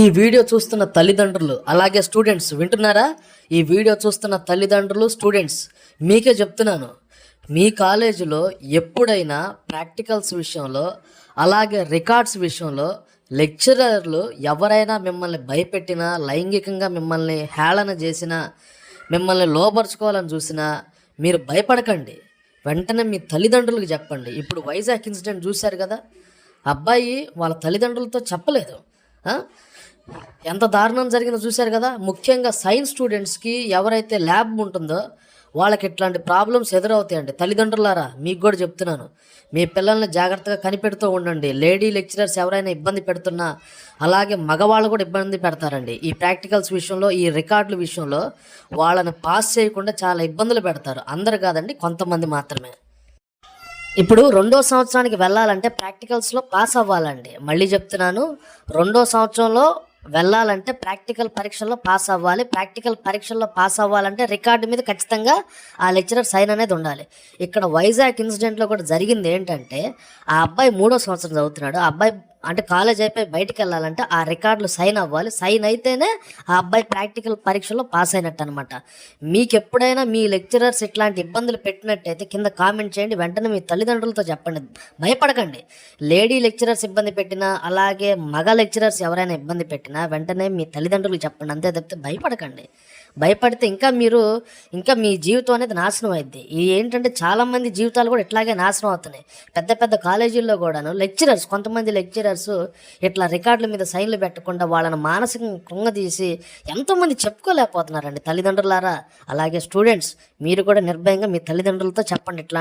ఈ వీడియో చూస్తున్న తల్లిదండ్రులు అలాగే స్టూడెంట్స్ వింటున్నారా? ఈ వీడియో చూస్తున్న తల్లిదండ్రులు స్టూడెంట్స్ మీకే చెప్తున్నాను. మీ కాలేజీలో ఎప్పుడైనా ప్రాక్టికల్స్ విషయంలో అలాగే రికార్డ్స్ విషయంలో లెక్చరర్లు ఎవరైనా మిమ్మల్ని భయపెట్టినా లైంగికంగా మిమ్మల్ని హేళన చేసినా మిమ్మల్ని లోపరుచుకోవాలని చూసినా మీరు భయపడకండి. వెంటనే మీ తల్లిదండ్రులకు చెప్పండి. ఇప్పుడు వైజాగ్ ఇన్సిడెంట్ చూశారు కదా? అబ్బాయి వాళ్ళ తల్లిదండ్రులతో చెప్పలేదు. ఎంత దారుణం జరిగిన చూశారు కదా ముఖ్యంగా సైన్స్ స్టూడెంట్స్కి ఎవరైతే ల్యాబ్ ఉంటుందో వాళ్ళకి ఇట్లాంటి ప్రాబ్లమ్స్ ఎదురవుతాయండి. తల్లిదండ్రులారా మీకు కూడా చెప్తున్నాను. మీ పిల్లల్ని జాగ్రత్తగా కనిపెడుతూ ఉండండి. లేడీ లెక్చరర్స్ ఎవరైనా ఇబ్బంది పెడుతున్నా అలాగే మగవాళ్ళు కూడా ఇబ్బంది పెడతారండి. ఈ ప్రాక్టికల్స్ విషయంలో ఈ రికార్డుల విషయంలో వాళ్ళని పాస్ చేయకుండా చాలా ఇబ్బందులు పెడతారు. అందరు కాదండి కొంతమంది మాత్రమే. ఇప్పుడు రెండో సంవత్సరానికి వెళ్ళాలంటే ప్రాక్టికల్స్లో పాస్ అవ్వాలండి. మళ్ళీ చెప్తున్నాను రెండో సంవత్సరంలో వెళ్ళాలంటే ప్రాక్టికల్ పరీక్షల్లో పాస్ అవ్వాలి. ప్రాక్టికల్ పరీక్షల్లో పాస్ అవ్వాలంటే రికార్డు మీద ఖచ్చితంగా ఆ లెక్చరర్ సైన్ అనేది ఉండాలి. ఇక్కడ వైజాగ్ ఇన్సిడెంట్లో కూడా జరిగింది ఏంటంటే ఆ అబ్బాయి మూడో సంవత్సరం చదువుతున్నాడు. ఆ అబ్బాయి అంటే కాలేజ్ అయిపోయి బయటికి వెళ్ళాలంటే ఆ రికార్డులు సైన్ అవ్వాలి. సైన్ అయితేనే ఆ అబ్బాయి ప్రాక్టికల్ పరీక్షలో పాస్ అయినట్టు అనమాట మీకు ఎప్పుడైనా మీ లెక్చరర్స్ ఇట్లాంటి ఇబ్బందులు పెట్టినట్టయితే కింద కామెంట్ చేయండి. వెంటనే మీ తల్లిదండ్రులతో చెప్పండి. భయపడకండి. లేడీ లెక్చరర్స్ ఇబ్బంది పెట్టినా అలాగే మగ లెక్చరర్స్ ఎవరైనా ఇబ్బంది పెట్టినా వెంటనే మీ తల్లిదండ్రులకు చెప్పండి. అంతే తప్పితే భయపడకండి. భయపడితే ఇంకా మీరు ఇంకా మీ జీవితం అనేది నాశనం అయింది ఇది ఏంటంటే చాలామంది జీవితాలు కూడా ఇట్లాగే నాశనం అవుతున్నాయి. పెద్ద పెద్ద కాలేజీల్లో కూడాను లెక్చరర్స్ కొంతమంది లెక్చరర్స్ ఇట్లా రికార్డుల మీద సైన్లు పెట్టకుండా వాళ్ళని మానసికంగా కృంగదీసి ఎంతోమంది చెప్పుకోలేకపోతున్నారండి తల్లిదండ్రులారా. అలాగే స్టూడెంట్స్ మీరు కూడా నిర్భయంగా మీ తల్లిదండ్రులతో చెప్పండి ఇట్లా